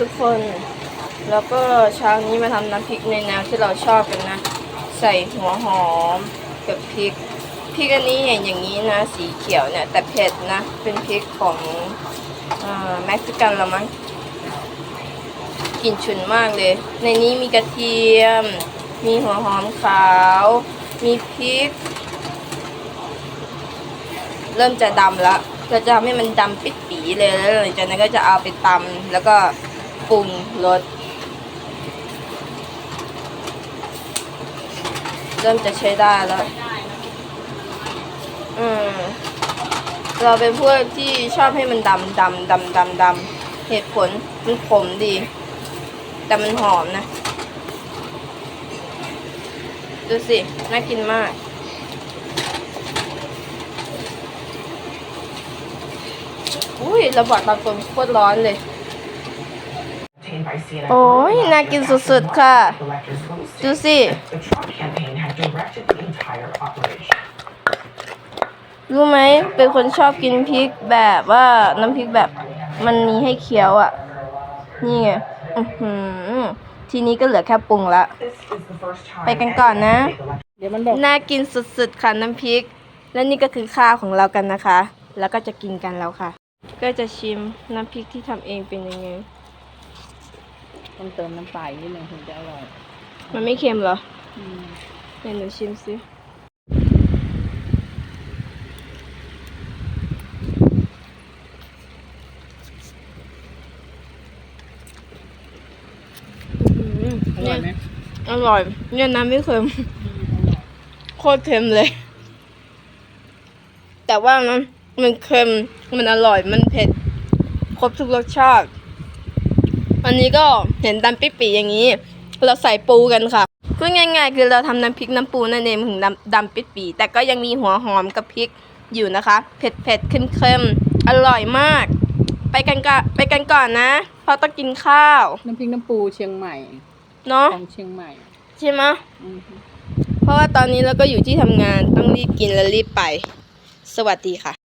ทุกคน แล้วก็เช้านี้มาทำน้ำพริกในแนวที่เราชอบกันนะ ใส่หัวหอมกับพริก พริกอันนี้เห็นอย่างนี้นะ สีเขียวเนี่ย แต่เผ็ดนะ เป็นพริกของเม็กซิกันละมั้งกลิ่นฉุนมากเลย ในนี้มีกระเทียม มีหัวหอมขาว มีพริก เริ่มจะดำแล้วเราจะทำให้มันดำปิดปีเลยแล้วหลังจากนั้นก็จะเอาไปตำแล้วก็ ปรุงรสเริ่มจะใช้ได้แล้ว อืม เราเป็นพวกที่ชอบให้มันดำดำดำดำดำเหตุผลมันขมดี แต่มันหอมนะ ดูสิ น่ากินมาก อุ้ยระบาดบางคนโคตรร้อนเลย โอ้ยน่ากินสุดๆค่ะ ดูสิ The Trump campaign had directed the entire operation. รู้ไหม เป็นคนชอบกินพริกแบบว่าน้ำพริกแบบมันมีให้เคี้ยวอะ่ะ นี่ไงอือหือทีนี้ก็เหลือแค่ปรุงละ This is the first time ไปกันก่อนนะเดี๋ยวมันบอกน่ากินสุดๆค่ะน้ำพริก และนี่ก็คือข้าวของเรากันนะคะ แล้วก็จะกินกันแล้วค่ะ ก็จะชิมน้ำพริกที่ทำเองเป็นยังไง ต้องเติมน้ำปลาอีกนิดหนึ่งถึงจะอร่อย มันไม่เค็มเหรออืมเดี๋ยวหนูชิมสิอื้ออหืร่อยไหมอร่อย เนี่ยน้ำไม่เค็ม โคตรเค็มเลย แต่ว่ามันมันเค็ม มันอร่อย มันเผ็ด ครบทุกรสชาติ อันนี้ก็เห็นดำปิปีอย่างนี้ เราใส่ปูกันค่ะพูดง่ายๆ คือเราทำน้ำพริกน้ำปูนั่นเองถึงดำดำปิปีแต่ก็ยังมีหัวหอมกับพริกอยู่นะคะเผ็ดเผ็ดๆเค็มๆอร่อยมาก ไปกันก่อนไปกันก่อนนะเพราะต้องกินข้าวน้ำพริกน้ำปูเชียงใหม่เนาะของเชียงใหม่ใช่ไหมะอืมเพราะว่าตอนนี้เราก็อยู่ที่ทำงานต้องรีบกินและรีบไป สวัสดีค่ะ